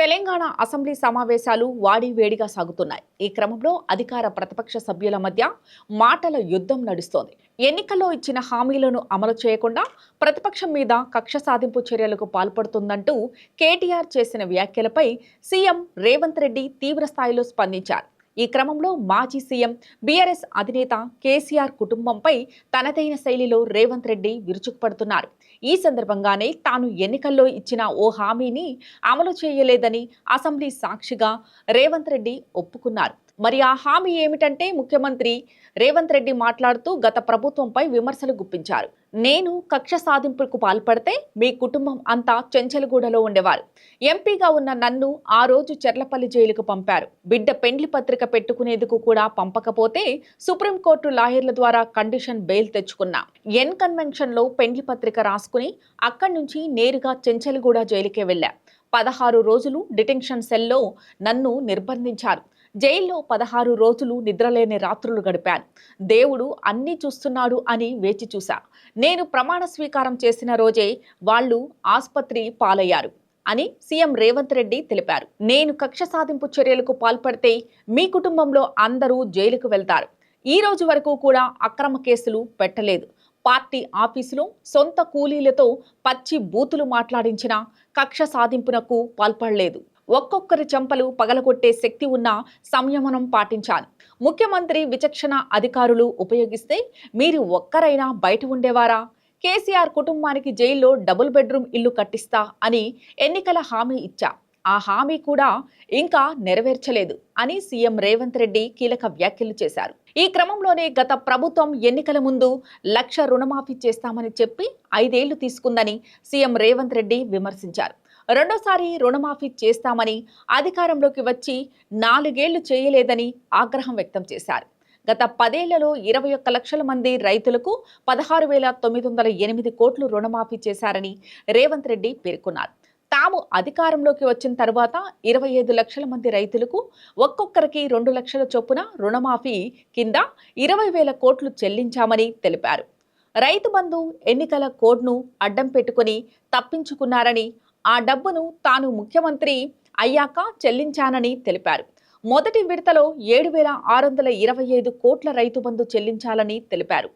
Telangana assembly సమావేశాలు వాడి వేడిగా సాగుతున్నాయి. ఈ క్రమంలో అధికార ప్రతిపక్ష సభ్యుల మధ్య మాటల యుద్ధం నడుస్తోంది. ఎన్నికల్లో ఇచ్చిన హామీలను అమలు చేయకుండా ప్రతిపక్షం మీద కక్ష సాధింపు చర్యలకు పాల్పడుతుందంటూ కేటీఆర్ చేసిన వ్యాఖ్యలపై సీఎం రేవంత్ రెడ్డి తీవ్రస్థాయిలో స్పందించారు. ఈ క్రమంలో మాజీ సీఎం బీఆర్ఎస్ అధినేత కేసీఆర్ కుటుంబంపై తనదైన శైలిలో రేవంత్ రెడ్డి విరుచుకుపడుతున్నారు. ఈ సందర్భంగానే తాను ఎన్నికల్లో ఇచ్చిన ఓ హామీని అమలు చేయలేదని అసెంబ్లీ సాక్షిగా రేవంత్ రెడ్డి ఒప్పుకున్నారు. మరి ఆ హామీ ఏమిటంటే ముఖ్యమంత్రి రేవంత్ రెడ్డి మాట్లాడుతూ గత ప్రభుత్వంపై విమర్శలు గుప్పించారు. నేను కక్ష సాధింపులకు పాల్పడితే మీ కుటుంబం అంతా చెంచలగూడలో ఉండేవారు. ఎంపీగా ఉన్న నన్ను ఆ రోజు చెర్లపల్లి జైలుకు పంపారు. బిడ్డ పెండ్లి పత్రిక పెట్టుకునేందుకు కూడా పంపకపోతే సుప్రీంకోర్టు లాయర్ల ద్వారా కండిషన్ బెయిల్ తెచ్చుకున్నా. ఎన్ కన్వెన్షన్లో పెండ్లి పత్రిక రాసుకుని అక్కడి నుంచి నేరుగా చెంచలగూడ జైలుకే వెళ్ళా. పదహారు రోజులు డిటెన్షన్ సెల్లో నన్ను నిర్బంధించారు. జైల్లో పదహారు రోజులు నిద్రలేని రాత్రులు గడిపాను. దేవుడు అన్నీ చూస్తున్నాడు అని వేచి చూశా. నేను ప్రమాణ స్వీకారం చేసిన రోజే వాళ్ళు ఆసుపత్రి పాలయ్యారు అని సీఎం రేవంత్ రెడ్డి తెలిపారు. నేను కక్ష సాధింపు చర్యలకు పాల్పడితే మీ కుటుంబంలో అందరూ జైలుకు వెళ్తారు. ఈ రోజు వరకు కూడా అక్రమ కేసులు పెట్టలేదు. పార్టీ ఆఫీసులో సొంత కూలీలతో పచ్చి బూతులు మాట్లాడించిన కక్ష సాధింపునకు పాల్పడలేదు. ఒక్కొక్కరి చెంపలు పగలగొట్టే శక్తి ఉన్న సంయమనం పాటించాలి. ముఖ్యమంత్రి విచక్షణ అధికారులు ఉపయోగిస్తే మీరు ఒక్కరైనా బయట ఉండేవారా? కేసీఆర్ కుటుంబానికి జైల్లో డబుల్ బెడ్రూమ్ ఇల్లు కట్టిస్తా అని ఎన్నికల హామీ ఇచ్చా. ఆ హామీ కూడా ఇంకా నెరవేర్చలేదు అని సీఎం రేవంత్ రెడ్డి కీలక వ్యాఖ్యలు చేశారు. ఈ క్రమంలోనే గత ప్రభుత్వం ఎన్నికల ముందు లక్ష రుణమాఫీ చేస్తామని చెప్పి ఐదేళ్ళు తీసుకుందని సీఎం రేవంత్ రెడ్డి విమర్శించారు. రెండోసారి రుణమాఫీ చేస్తామని అధికారంలోకి వచ్చి నాలుగేళ్ళు చేయలేదని ఆగ్రహం వ్యక్తం చేశారు. గత పదేళ్ళలో ఇరవై ఒక్క లక్షల మంది రైతులకు పదహారు వేల తొమ్మిది వందల ఎనిమిది కోట్లు రుణమాఫీ చేశారని రేవంత్ రెడ్డి పేర్కొన్నారు. తాము అధికారంలోకి వచ్చిన తర్వాత ఇరవై ఐదు లక్షల మంది రైతులకు ఒక్కొక్కరికి రెండు లక్షల చొప్పున రుణమాఫీ కింద ఇరవై వేల కోట్లు చెల్లించామని తెలిపారు. రైతు బంధు ఎన్నికల కోడ్ను అడ్డం పెట్టుకుని తప్పించుకున్నారని ఆ డబ్బును తాను ముఖ్యమంత్రి అయ్యాక చెల్లించానని తెలిపారు. మొదటి విడతలో ఏడు వేల ఆరు వందల ఇరవై ఐదు కోట్ల రైతు బంధు చెల్లించాలని తెలిపారు.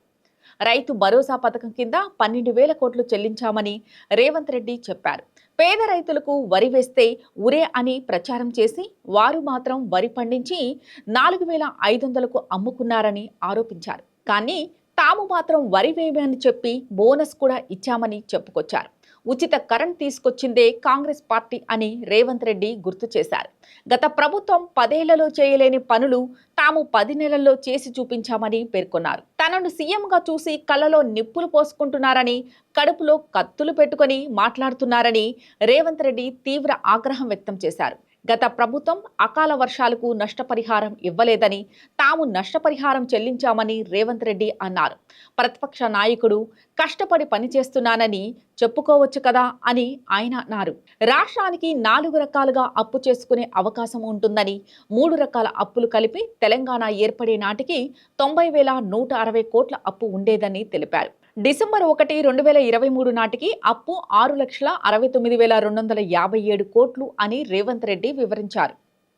రైతు భరోసా పథకం కింద పన్నెండు వేల కోట్లు చెల్లించామని రేవంత్ రెడ్డి చెప్పారు. పేద రైతులకు వరి వేస్తే ఉరే అని ప్రచారం చేసి వారు మాత్రం వరి పండించి నాలుగు వేల ఐదు వందలకు అమ్ముకున్నారని ఆరోపించారు. కానీ తాము మాత్రం వరి వేయమని చెప్పి బోనస్ కూడా ఇచ్చామని చెప్పుకొచ్చారు. ఉచిత కరెంట్ తీసుకొచ్చిందే కాంగ్రెస్ పార్టీ అని రేవంత్ రెడ్డి గుర్తు చేశారు. గత ప్రభుత్వం పదేళ్ళలో చేయలేని పనులు తాము పది నెలల్లో చేసి చూపించామని పేర్కొన్నారు. తనను సీఎంగా చూసి కళ్ళలో నిప్పులు పోసుకుంటున్నారని కడుపులో కత్తులు పెట్టుకొని మాట్లాడుతున్నారని రేవంత్ రెడ్డి తీవ్ర ఆగ్రహం వ్యక్తం చేశారు. గత ప్రభుత్వం అకాల వర్షాలకు నష్టపరిహారం ఇవ్వలేదని తాము నష్టపరిహారం చెల్లించామని రేవంత్ రెడ్డి అన్నారు. ప్రతిపక్ష నాయకుడు కష్టపడి పనిచేస్తున్నానని చెప్పుకోవచ్చు కదా అని ఆయన అన్నారు. రాష్ట్రానికి నాలుగు రకాలుగా అప్పు చేసుకునే అవకాశం ఉంటుందని మూడు రకాల అప్పులు కలిపి తెలంగాణ ఏర్పడే నాటికి తొంభై వేల నూట అరవై కోట్ల అప్పు ఉండేదని తెలిపారు. డిసెంబర్ ఒకటి రెండు వేల ఇరవై మూడు నాటికి అప్పు ఆరు లక్షల అరవై తొమ్మిది వేల రెండు వందల యాభై ఏడు కోట్లు అని రేవంత్ రెడ్డి వివరించారు.